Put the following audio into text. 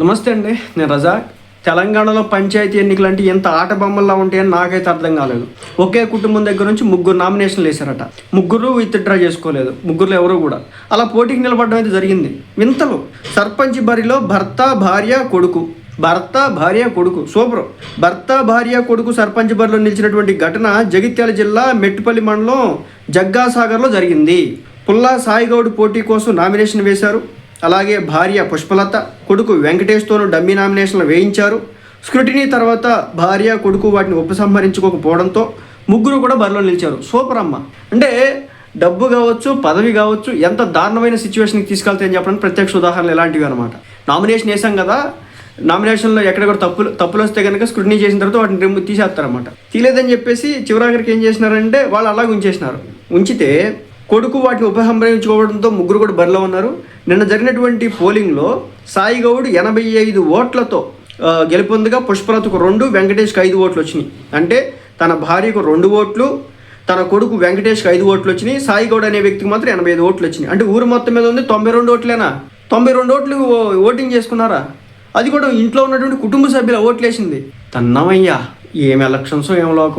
నమస్తే అండి నేను రజాక్. తెలంగాణలో పంచాయతీ ఎన్నికలు అంటే ఎంత ఆట బొమ్మల్లా ఉంటాయని నాకైతే అర్థం కాలేదు. ఒకే కుటుంబం దగ్గర నుంచి ముగ్గురు నామినేషన్లు వేశారట. ముగ్గురు విత్డ్రా చేసుకోలేదు ముగ్గురు ఎవరు కూడా. అలా పోటీకి నిలబడడం అయితే జరిగింది. వింతలు. సర్పంచ్ బరిలో భర్త భార్య కొడుకు. భర్త భార్య కొడుకు. సూపర్. భర్త భార్య కొడుకు సర్పంచ్ బరిలో నిలిచినటువంటి ఘటన జగిత్యాల జిల్లా మెట్టుపల్లి మండలం జగ్గాసాగర్లో జరిగింది. పుల్లా సాయిగౌడ్ పోటీ కోసం నామినేషన్ వేశారు. అలాగే భార్య పుష్పలత కొడుకు వెంకటేష్తోనూ డమ్మీ నామినేషన్లు వేయించారు. స్క్రూటినీ తర్వాత భార్య కొడుకు వాటిని ఉపసంహరించుకోకపోవడంతో ముగ్గురు కూడా బరిలో నిలిచారు. సూపర్ అమ్మ. అంటే డబ్బు కావచ్చు పదవి కావచ్చు ఎంత దారుణమైన సిచ్యువేషన్కి తీసుకెళ్తాయని చెప్పడానికి ప్రత్యక్ష ఉదాహరణలు ఇలాంటివి అనమాట నామినేషన్ వేసాం కదా నామినేషన్లో ఎక్కడెక్కడ తప్పులు తప్పులు వస్తే కనుక స్క్రూటినీ చేసిన తర్వాత వాటిని రిమూవ్ తీసేస్తారనమాట తీలేదని చెప్పేసి చివరాఖరికి ఏం చేసినారంటే వాళ్ళు అలాగే ఉంచేసినారు. ఉంచితే కొడుకు వాటిని ఉపసంహరించుకోవడంతో ముగ్గురు కూడా బరిలో ఉన్నారు. నిన్న జరిగినటువంటి పోలింగ్లో సాయి గౌడ్ ఎనభై ఐదు ఓట్లతో ఆ, గెలుపొందగా పుష్పలతకు రెండు వెంకటేష్కి ఐదు ఓట్లు వచ్చినాయి. అంటే తన భార్యకు రెండు ఓట్లు తన కొడుకు వెంకటేష్కి ఐదు ఓట్లు వచ్చినాయి సాయి గౌడ్ అనే వ్యక్తికి మాత్రం ఎనభై ఐదు ఓట్లు వచ్చినాయి. అంటే ఊరు మొత్తం మీద ఉంది తొంభై రెండు ఓట్లేనా? తొంభై రెండు ఓట్లు ఓ- ఓటింగ్ చేసుకున్నారా? అది కూడా ఇంట్లో ఉన్నటువంటి కుటుంబ సభ్యుల ఓట్లు వేసింది తన్నమయ్యా ఏం ఎలక్షన్స్ ఏం లోకం?